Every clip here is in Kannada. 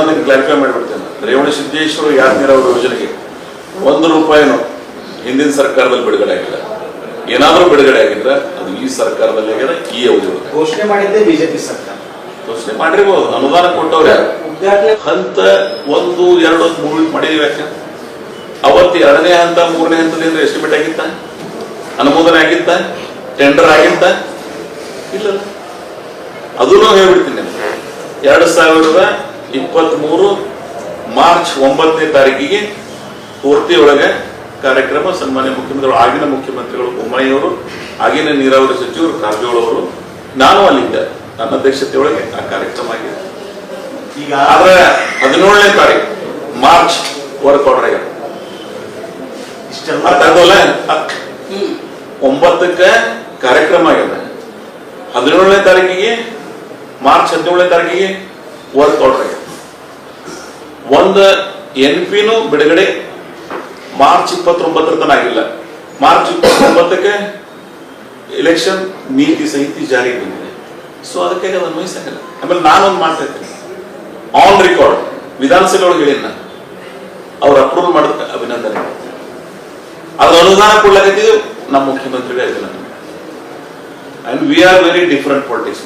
ಇನ್ನೊಂದು ಕ್ಲಾರಿಫೈ ಮಾಡಿಬಿಡ್ತೇನೆ. ರೇವಣ ಸಿದ್ದೇಶ್ವರ ಯಾರು ನೀರಾವರಿ ಯೋಜನೆಗೆ? ಒಂದು ರೂಪಾಯಿನೂ ಹಿಂದಿನ ಸರ್ಕಾರದಲ್ಲಿ ಬಿಡುಗಡೆ ಆಗಿಲ್ಲ. ಏನಾದರೂ ಬಿಡುಗಡೆ ಆಗಿದ್ರೆ ಅದು ಈ ಸರ್ಕಾರದಲ್ಲಿ ಆಗಿದ್ರೆ ಈ ಅವಧಿ ಘೋಷಣೆ ಮಾಡಿದ್ದೆ ಬಿಜೆಪಿ ಸರ್ಕಾರ. ಘೋಷಣೆ ಮಾಡಿರ್ಬೋದು. ಅನುದಾನ ಕೊಟ್ಟವ್ರೆ ಹಂತ ಒಂದು ಎರಡು ಮೂರು ಮಾಡಿದೀವಿ ಯಾಕೆ ಅವತ್ತು ಎರಡನೇ ಹಂತ ಮೂರನೇ ಹಂತದಿಂದ ಎಸ್ಟಿಮೇಟ್ ಆಗಿತ್ತ? ಅನುಮೋದನೆ ಆಗಿತ್ತ? ಟೆಂಡರ್ ಆಗಿತ್ತ? ಇಲ್ಲ ಅದನ್ನು ಹೇಳ್ಬಿಡ್ತೀನಿ. ಎರಡು ಸಾವಿರದ ಇಪ್ಪತ್ತ್ ಮೂರು ಮಾರ್ಚ್ ಒಂಬತ್ತನೇ ತಾರೀಕಿಗೆ ಪೂರ್ತಿ ಒಳಗೆ ಕಾರ್ಯಕ್ರಮ ಸನ್ಮಾನ್ಯ ಮುಖ್ಯಮಂತ್ರಿಗಳು ಆಗಿನ ಮುಖ್ಯಮಂತ್ರಿಗಳು ಬೊಮ್ಮಾಯಿಯವರು ಆಗಿನ ನೀರಾವರಿ ಸಚಿವರು ಕಾರಜೋಳ ಅವರು ನಾನು ಅಲ್ಲಿದ್ದೆ ನನ್ನ ಅಧ್ಯಕ್ಷತೆ ಒಳಗೆ ಆ ಕಾರ್ಯಕ್ರಮ ಆಗಿದೆ. ಈಗ ಆದ್ರೆ ಹದಿನೇಳನೇ ತಾರೀಕು ಮಾರ್ಚ್ ವರ್ಕ್ ಆರ್ಡರ್ ಆಗ್ಯಾವ ಇಷ್ಟೆಲ್ಲ ಒಂಬತ್ತಕ್ಕೆ ಕಾರ್ಯಕ್ರಮ ಆಗ್ಯದ ಹದಿನೇಳನೇ ತಾರೀಕಿಗೆ ಮಾರ್ಚ್ ಹದಿನೇಳನೇ ತಾರೀಕಿಗೆ ವರ್ಕ್ ಆರ್ಡರ್ ಆಗ್ಯದ ಒಂದು ಎನ್ ಪಿನೂ ಬಿಡುಗಡೆ ಮಾರ್ಚ್ ಇಪ್ಪತ್ತೊಂಬತ್ತರ ತನ ಆಗಿಲ್ಲ. ಮಾರ್ಚ್ ಇಪ್ಪತ್ತೊಂಬತ್ತಕ್ಕೆ ಎಲೆಕ್ಷನ್ ನೀತಿ ಸಂಹಿತೆ ಜಾರಿಗೆ ಬಂದಿದೆ. ಸೊ ಅದಕ್ಕೆ ಅದನ್ನು ವಹಿಸಲ್ಲ ಆಮೇಲೆ ನಾನೊಂದು ಮಾಡ್ತಾ ಇದ್ದೀನಿ ಆನ್ ರೆಕಾರ್ಡ್ ವಿಧಾನಸಭೆ ಒಳಗೆ ಹೇಳಿನ ಅವ್ರು ಅಪ್ರೂವಲ್ ಮಾಡೋದಕ್ಕೆ ಅಭಿನಂದನೆ. ಅದು ಅನುದಾನ ಕೊಡ್ಲಾಕತ್ತಿದ್ದು ನಮ್ಮ ಮುಖ್ಯಮಂತ್ರಿಗಳೇ ಅಭಿನಂದನೆ and we are very different politics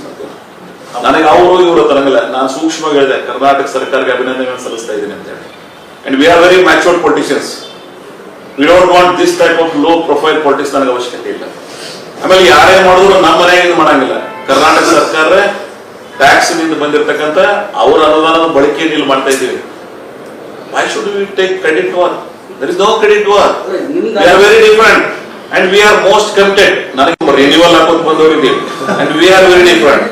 ನನಗೆ ಅವರು ಇವರು ತರಂಗಿಲ್ಲ ನಾನು ಸೂಕ್ಷ್ಮವಾಗಿ ಹೇಳಿದೆ, ಕರ್ನಾಟಕ ಸರ್ಕಾರಕ್ಕೆ ಅಭಿನಂದನೆಗಳನ್ನು ಸಲ್ಲಿಸ್ತಾ ಇದ್ದೀನಿ ಅಂತ ಹೇಳಿ. And we are very matured politicians we don't want this type of low profile politics ನನಗೆ ಅವಶ್ಯಕತೆ ಇಲ್ಲ. ಆಮೇಲೆ ಯಾರೇ ಮಾಡಿದ್ರು ನಮ್ಮ ಮನೆಯಾಗ ಮಾಡಂಗಿಲ್ಲ. ಕರ್ನಾಟಕ ಸರ್ಕಾರ ಟ್ಯಾಕ್ಸ್ನಿಂದ ಬಂದಿರತಕ್ಕಂತ ಅವರ ಅನುದಾನದ ಬಳಕೆಯನ್ನು ಇಲ್ಲಿ ಮಾಡ್ತಾ ಇದ್ದೀವಿ. Why should we take credit war there is no credit war we are very different and we are most committed ನನಗೆ ರಿನ್ಯೂವಲ್ ಹಾಕೋದು ಬಂದವರಿದ್ದೀವಿ. And we are very different